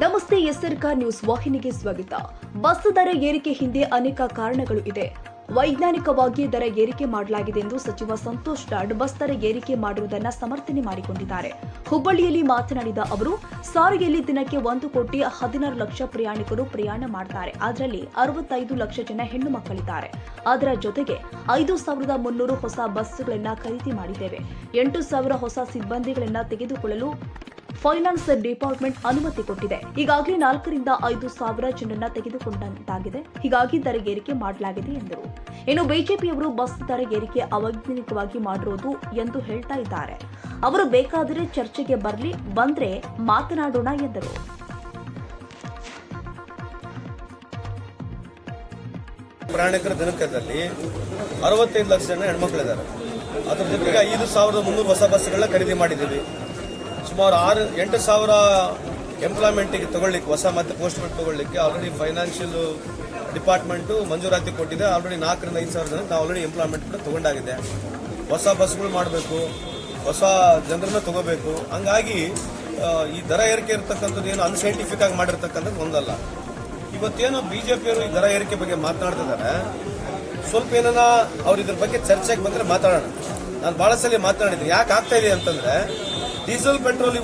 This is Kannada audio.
ಕರ್ನಾಟಕ ನ್ಯೂಸ್ ವಾಹಿನಿಗೆ ಸ್ವಾಗತ. ಬಸ್ ದರ ಏರಿಕೆ ಹಿಂದೆ ಅನೇಕ ಕಾರಣಗಳು ಇದೆ. ವೈಜ್ಞಾನಿಕವಾಗಿ ದರ ಏರಿಕೆ ಮಾಡಲಾಗಿದೆ ಎಂದು ಸಚಿವ ಸಂತೋಷ್ ಲಾಡ್ ಬಸ್ ದರ ಏರಿಕೆ ಮಾಡಿರುವುದನ್ನು ಸಮರ್ಥನೆ ಮಾಡಿಕೊಂಡಿದ್ದಾರೆ. ಹುಬ್ಬಳ್ಳಿಯಲ್ಲಿ ಮಾತನಾಡಿದ ಅವರು, ಸಾರಿಗೆಯಲ್ಲಿ ದಿನಕ್ಕೆ ಒಂದು ಕೋಟಿ ಹದಿನಾರು ಲಕ್ಷ ಪ್ರಯಾಣಿಕರು ಪ್ರಯಾಣ ಮಾಡ್ತಾರೆ. ಅದರಲ್ಲಿ ಅರವತ್ತೈದು ಲಕ್ಷ ಜನ ಹೆಣ್ಣು ಮಕ್ಕಳಿದ್ದಾರೆ. ಅದರ ಜೊತೆಗೆ ಐದು ಸಾವಿರದ ಮುನ್ನೂರು ಹೊಸ ಬಸ್ಸುಗಳನ್ನ ಖರೀದಿ ಮಾಡಿದ್ದೇವೆ. ಎಂಟು ಸಾವಿರ ಹೊಸ ಸಿಬ್ಬಂದಿಗಳನ್ನ ತೆಗೆದುಕೊಳ್ಳಲು ಫೈನಾನ್ಸ್ ಡಿಪಾರ್ಟ್ಮೆಂಟ್ ಅನುಮತಿ ಕೊಟ್ಟಿದೆ. ಈಗಾಗಲೇ ನಾಲ್ಕರಿಂದ ಐದು ಸಾವಿರ ಜನರನ್ನ ತೆಗೆದುಕೊಂಡಂತಾಗಿದೆ. ಹೀಗಾಗಿ ದರ ಏರಿಕೆ ಮಾಡಲಾಗಿದೆ ಎಂದರು. ಇನ್ನು ಬಿಜೆಪಿಯವರು ಬಸ್ ದರ ಏರಿಕೆ ಅವೈಜ್ಞಾನಿಕವಾಗಿ ಮಾಡಿರೋದು ಎಂದು ಹೇಳ್ತಾ ಇದ್ದಾರೆ. ಅವರು ಬೇಕಾದರೆ ಚರ್ಚೆಗೆ ಬರಲಿ, ಬಂದ್ರೆ ಮಾತನಾಡೋಣ ಎಂದರು. ಪ್ರಯಾಣಿಕರ ದಿನಕದಲ್ಲಿ ಅರವತ್ತೈದು ಲಕ್ಷ ಜನ ಹೆಣ್ಮಕ್ಳಿದ್ದಾರೆ. ಅದ್ರ ಜೊತೆಗೆ ಐದು ಸಾವಿರದ ಮುನ್ನೂರು ಹೊಸ ಬಸ್ಗಳನ್ನ ಖರೀದಿ ಮಾಡಿದ್ದೀವಿ. ಸುಮಾರು ಆರು, ಎಂಟು ಸಾವಿರ ಎಂಪ್ಲಾಯ್ಮೆಂಟಿಗೆ ತಗೊಳ್ಳಿಕ್ಕೆ, ಹೊಸ ಮತ್ತೆ ಪೋಸ್ಟ್ಮೆಂಟ್ ತಗೊಳ್ಳಿಕ್ಕೆ ಆಲ್ರೆಡಿ ಫೈನಾನ್ಷಿಯಲ್ ಡಿಪಾರ್ಟ್ಮೆಂಟು ಮಂಜೂರಾತಿ ಕೊಟ್ಟಿದೆ. ಆಲ್ರೆಡಿ ನಾಲ್ಕರಿಂದ ಐದು ಸಾವಿರ ಜನ ಆಲ್ರೆಡಿ ಎಂಪ್ಲಾಯ್ಮೆಂಟ್ ಕೂಡ ತಗೊಂಡಾಗಿದೆ. ಹೊಸ ಬಸ್ಗಳು ಮಾಡಬೇಕು, ಹೊಸ ಜನರನ್ನ ತಗೋಬೇಕು. ಹಂಗಾಗಿ ಈ ದರ ಏರಿಕೆ ಇರತಕ್ಕಂಥದ್ದು ಏನು ಅನ್ಸೈಂಟಿಫಿಕ್ ಆಗಿ ಮಾಡಿರ್ತಕ್ಕಂಥದ್ದು ಒಂದಲ್ಲ. ಇವತ್ತೇನು ಬಿಜೆಪಿಯವರು ಈ ದರ ಏರಿಕೆ ಬಗ್ಗೆ ಮಾತನಾಡ್ತಿದ್ದಾರೆ ಸ್ವಲ್ಪ ಏನನ್ನ ಅವ್ರು ಇದ್ರ ಬಗ್ಗೆ ಚರ್ಚೆಗೆ ಬಂದ್ರೆ ಮಾತಾಡೋಣ. ನಾನು ಭಾಳ ಸಲ ಮಾತನಾಡಿದ್ದೀನಿ. ಯಾಕೆ ಆಗ್ತಾ ಇದೆ ಅಂತಂದ್ರೆ ಡೀಸೆಲ್ ಪೆಟ್ರೋಲ್